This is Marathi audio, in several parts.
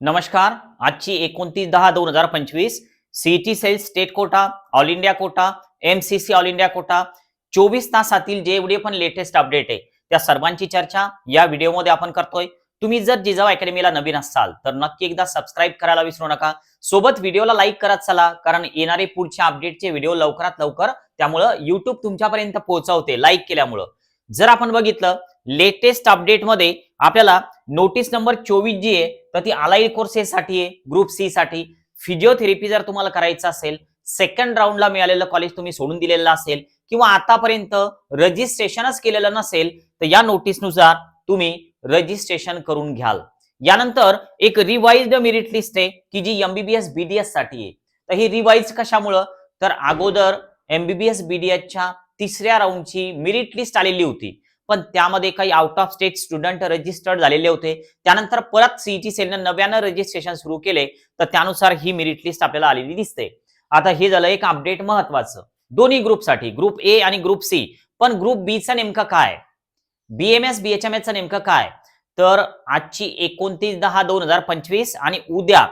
नमस्कार आजची एकोणतीस दहा दोन हजार पंचवीस CET cell state quota all India quota M C C all India quota चोवीस तासातील जेवढे पण लेटेस्ट अपडेट आहे त्या सर्वांची चर्चा या व्हिडिओमध्ये आपण करतोय. तुम्ही जर जिजाऊ अकॅडमीला नवीन असाल तर नक्की एकदा सबस्क्राईब करायला विसरू नका. सोबत व्हिडिओला लाईक करत चला कारण येणारे पुढच्या अपडेटचे व्हिडिओ लवकरात लवकर त्यामुळं युट्यूब तुमच्यापर्यंत पोहोचवते लाईक केल्यामुळं. जर आपण बघितलं लेटेस्ट अपडेटमध्ये आपल्याला नोटीस नंबर चोवीस जी आहे तर ती अलाइड कोर्सेससाठी आहे ग्रुप सी साठी. फिजिओथेरपी जर तुम्हाला करायचं असेल सेकंड राऊंडला मिळालेलं कॉलेज तुम्ही सोडून दिलेलं असेल किंवा आतापर्यंत रजिस्ट्रेशनच केलेलं नसेल तर या नोटीसनुसार तुम्ही रजिस्ट्रेशन करून घ्याल. यानंतर एक रिवाइज्ड मेरिट लिस्ट आहे की जी एमबीबीएस बीडीएससाठी आहे. तर ही रिवाइज कशामुळं? तर अगोदर एमबीबीएस बीडीएसच्या तिसऱ्या राऊंडची मेरिट लिस्ट आलेली होती. पण त्यामध्ये काही out of state student registered झालेले होते. त्यानंतर परत सीईटी सेलनं नव्यानं रजिस्ट्रेशन सुरू केले तर त्यानुसार ही मेरिट लिस्ट आपल्याला आलेली दिसते. आता हे झालं एक अपडेट महत्वाचं. दोन्ही ग्रुपसाठी ग्रुप ए आणि ग्रुप सी पण ग्रुप बीचा नेमकं काय? बीएमएस बीएचएमएसचं नेमकं काय? तर आजची एकोणतीस दहा दोन हजार पंचवीस आणि उद्या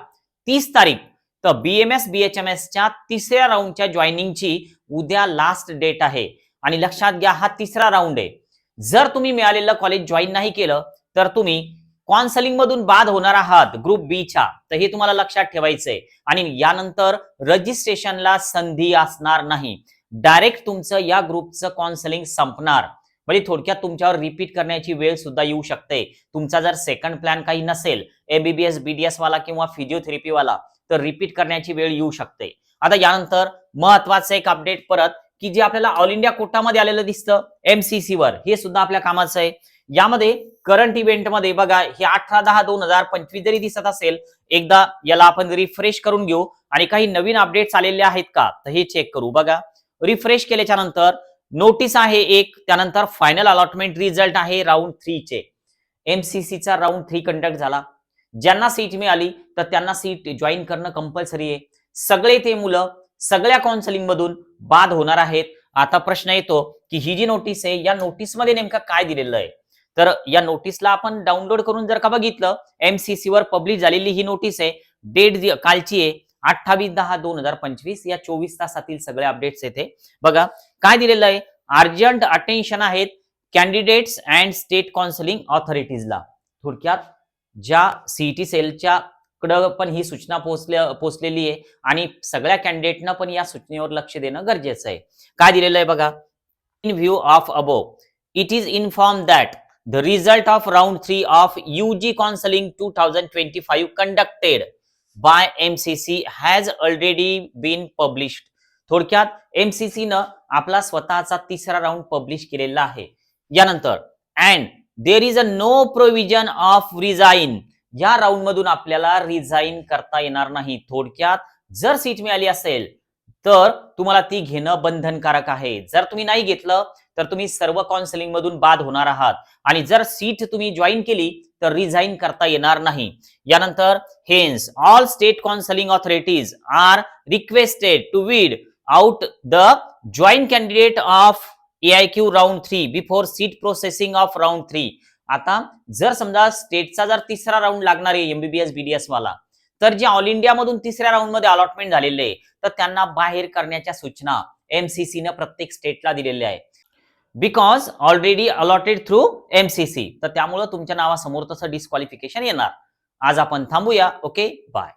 तीस तारीख तर बीएमएस बीएचएमएसच्या तिसऱ्या राऊंडच्या जॉईनिंगची उद्या लास्ट डेट आहे. आणि लक्षात घ्या हा तिसरा राऊंड आहे. जर तुम्ही मिळालेलं कॉलेज जॉईन नाही केलं तर तुम्ही कॉन्सलिंग मधून बाद होणार आहात ग्रुप बीच्या तर हे तुम्हाला लक्षात ठेवायचंय. आणि यानंतर रजिस्ट्रेशनला संधी असणार नाही. डायरेक्ट तुमचं या ग्रुपचं कॉन्सलिंग संपणार. म्हणजे थोडक्यात तुमच्यावर रिपीट करण्याची वेळ सुद्धा येऊ शकते. तुमचा जर सेकंड प्लॅन काही नसेल एमबीबीएस बीडीएस वाला किंवा फिजिओथेरपी वाला तर रिपीट करण्याची वेळ येऊ शकते. आता यानंतर महत्वाचं एक अपडेट परत की जे आपल्याला ऑल इंडिया कोटामध्ये आलेलं दिसतं एमसीसी वर. हे सुद्धा आपल्या कामाचं आहे. यामध्ये करंट इव्हेंटमध्ये बघा हे अठरा दहा दोन हजार पंचवीस जरी दिसत असेल एकदा याला आपण रिफ्रेश करून घेऊ. आणि काही नवीन अपडेट्स आलेले आहेत का? तर हे चेक करू. बघा रिफ्रेश केल्याच्यानंतर नोटीस आहे एक त्यानंतर फायनल अलॉटमेंट रिझल्ट आहे राऊंड थ्रीचे एमसीसीचा राऊंड थ्री कंडक्ट झाला. ज्यांना सीट मिळाली तर त्यांना सीट जॉईन करणं कंपल्सरी आहे. सगळे ते मुलं सगळ्या काउन्सिलिंग मधून बाद होणार आहेत. आता प्रश्न येतो की ही जी नोटीस आहे या नोटीसमध्ये नेमका काय दिलेलं आहे? तर या नोटीसला आपण डाउनलोड करून जर का बघितलं एमसीसी वर पब्लिश झालेली ही नोटीस आहे. डेट कालची आहे अठ्ठावीस दहा दोन हजार पंचवीस. या चोवीस तासातील सगळे अपडेट्स येथे. बघा काय दिलेलं आहे? अर्जंट अटेन्शन आहेत कॅन्डिडेट्स अँड स्टेट काउन्सिलिंग ऑथॉरिटीजला थोडक्यात ज्या सीईटी सेलच्या कडं पण ही सूचना पोहोचल्या पोहोचलेली आहे. आणि सगळ्या कॅन्डिडेटनं पण या सूचनेवर लक्ष देणं गरजेचं आहे. काय दिलेलं आहे बघा? In view of above it is inform that the result of round three of U G counselling two thousand twenty five conducted by MCC has already been published थोडक्यात एमसीसी न आपला स्वतःचा तिसरा राऊंड पब्लिश केलेला आहे. यानंतर and there is a no provision of resign या राऊंड मधून आपल्याला रिझाईन करता येणार नाही. थोडक्यात जर सीट मिळाली असेल तर तुम्हाला ती घेणं बंधनकारक आहे. जर तुम्ही नाही घेतलं तर तुम्ही सर्व काउन्सिलिंग मधून बाद होणार आहात. आणि जर सीट तुम्ही जॉईन केली तर रिझाईन करता येणार नाही. यानंतर hence all state counselling authorities are requested to weed out the join candidate of AIQ round three before seat processing of round three आता जर समजा स्टेटचा जर तिसरा राऊंड लागणार आहे एमबीबीएस बीडीएस वाला तर जे ऑल इंडिया मधून तिसऱ्या राऊंडमध्ये अलॉटमेंट झालेले आहे तर त्यांना बाहेर करण्याच्या सूचना एमसीसी न प्रत्येक स्टेटला दिलेल्या आहे because already allotted through MCC तर त्यामुळं तुमच्या नावासमोर तसं डिस्क्वालिफिकेशन येणार. आज आपण थांबूया. Okay bye